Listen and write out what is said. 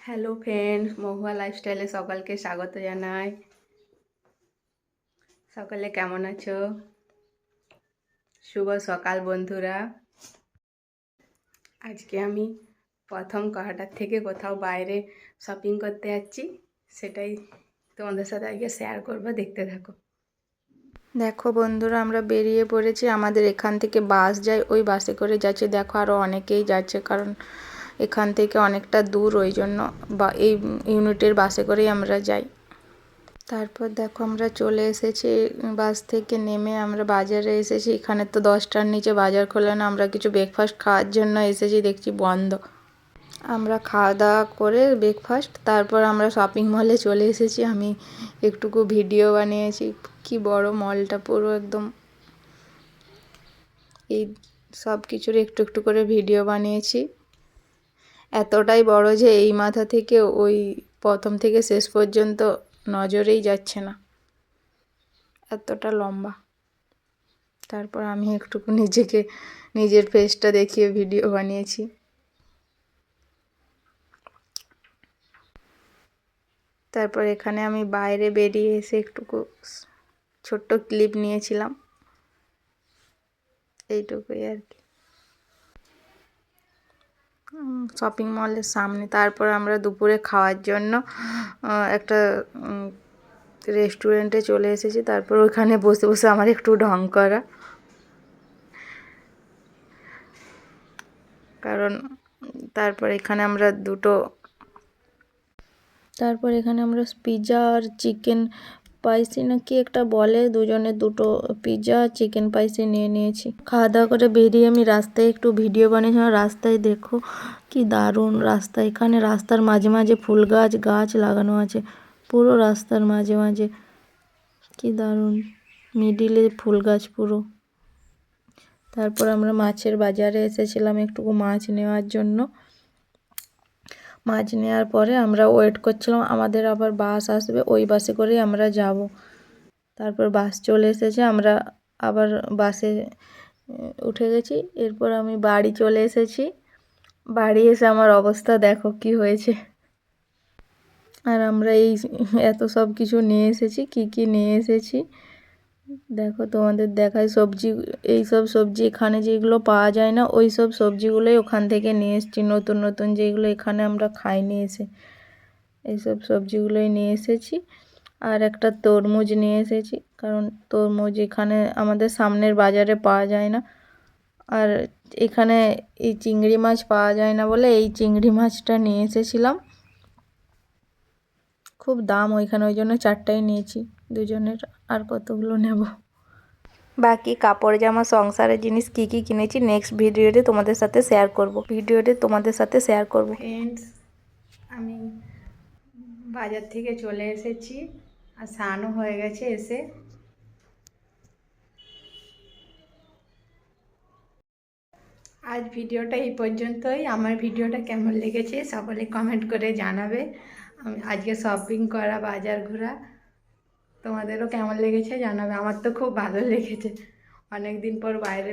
Hello friend, মহুয়া লাইফস্টাইলে সকলকে স্বাগত জানাই। সকলে কেমন আছো? শুভ সকাল বন্ধুরা। আজকে আমি প্রথম কাহাটার থেকে কোথাও বাইরে শপিং করতে যাচ্ছি, সেটাই তোমাদের সাথে আজকে শেয়ার করব, দেখতে থাকো। দেখো বন্ধুরা, আমরা বেরিয়ে পড়েছি, আমাদের এখান থেকে বাস যায়, ওই বাসে করে যাচ্ছে। দেখো আরও অনেকেই যাচ্ছে, কারণ এখান থেকে অনেকটা দূর, ওই জন্য বা এই ইউনিটের বাসে করেই আমরা যাই। তারপর দেখো আমরা চলে এসেছি, বাস থেকে নেমে আমরা বাজারে এসেছি। এখানে তো দশটার নিচে বাজার খোলে না, আমরা কিছু ব্রেকফাস্ট খাওয়ার জন্য এসেছি, দেখছি বন্ধ। আমরা খাওয়া দাওয়া করে ব্রেকফাস্ট তারপর আমরা শপিং মলে চলে এসেছি। আমি একটুকু ভিডিও বানিয়েছি, কি বড় মলটা পুরো একদম। এই সব কিছুর একটু একটু করে ভিডিও বানিয়েছি। এতটাই বড় যে এই মাথা থেকে ওই প্রথম থেকে শেষ পর্যন্ত নজরেই যাচ্ছে না। এতটা লম্বা। তারপর আমি একটুকু নিজেকে, নিজের ফেসটা দেখিয়ে ভিডিও বানিয়েছি। তারপর এখানে আমি বাইরে বেরিয়ে এসে একটুকু ছোট্ট ক্লিপ নিয়েছিলাম। এইটুকুই আর কি। শপিং মলের সামনে। তারপর আমরা দুপুরে খাওয়ার জন্য একটা রেস্টুরেন্টে চলে এসেছি। তারপর ওখানে বসে বসে আমার একটু ঢং করা। কারণ তারপর এখানে আমরা দুটো, তারপর এখানে আমরা পিৎজা আর চিকেন স্পাইসি না কি একটা বলে, দুজনে দুটো পিৎজা চিকেন পাইসি নিয়ে নিয়েছি। খাওয়া দাওয়া করে বেরিয়ে আমি রাস্তায় একটু ভিডিও বানিয়েছিলাম, রাস্তায় দেখো কি দারুণ রাস্তা। এখানে রাস্তার মাঝে মাঝে ফুল গাছ গাছ লাগানো আছে, পুরো রাস্তার মাঝে মাঝে। কি দারুণ, মিডিলে ফুল গাছ পুরো। তারপর আমরা মাছের বাজারে এসেছিলাম একটুকু মাছ নেওয়ার জন্য। মাছ নেওয়ার পরে আমরা ওয়েট করছিলাম, আমাদের আবার বাস আসবে, ওই বাসে করেই আমরা যাব। তারপর বাস চলে এসেছে, আমরা আবার বাসে উঠে গেছি। এরপর আমি বাড়ি চলে এসেছি। বাড়ি এসে আমার অবস্থা দেখো কি হয়েছে। আর আমরা এই এত সব কিছু নিয়ে এসেছি, কি কি নিয়ে এসেছি। দেখো, তোমাদের দেখায় সবজি এই সব সবজি এখানে যেগুলো পাওয়া যায় না ওই সব সবজিগুলোই ওখান থেকে নিয়ে এসেছি। নতুন নতুন যেগুলো এখানে আমরা খাইনি এসে, এইসব সবজিগুলোই নিয়ে এসেছি। আর একটা তরমুজ নিয়ে এসেছি, কারণ তরমুজ এখানে আমাদের সামনের বাজারে পাওয়া যায় না। আর এখানে এই চিংড়ি মাছ পাওয়া যায় না বলে এই চিংড়ি মাছটা নিয়ে এসেছিলাম। খুব দাম ওইখানে ওই জন্য চারটাই নিয়েছি। দুজনের আর কতগুলো নেব? বাকি কাপড় জামা সংসারের জিনিস কি কি কিনেছি নেক্সট ভিডিওতে তোমাদের সাথে শেয়ার করব। ভিডিওতে তোমাদের সাথে শেয়ার করব। ফ্রেন্ডস আমি বাজার থেকে চলে এসেছি আর স্নানও হয়ে গেছে এসে। আজ ভিডিওটা এই পর্যন্তই। আমার ভিডিওটা কেমন লেগেছে সকলে কমেন্ট করে জানাবে। আমি আজকে শপিং করা, বাজার ঘোরা। তোমাদেরও কেমন লেগেছে জানাবে? আমার তো খুব ভালো লেগেছে। অনেক দিন পর বাইরে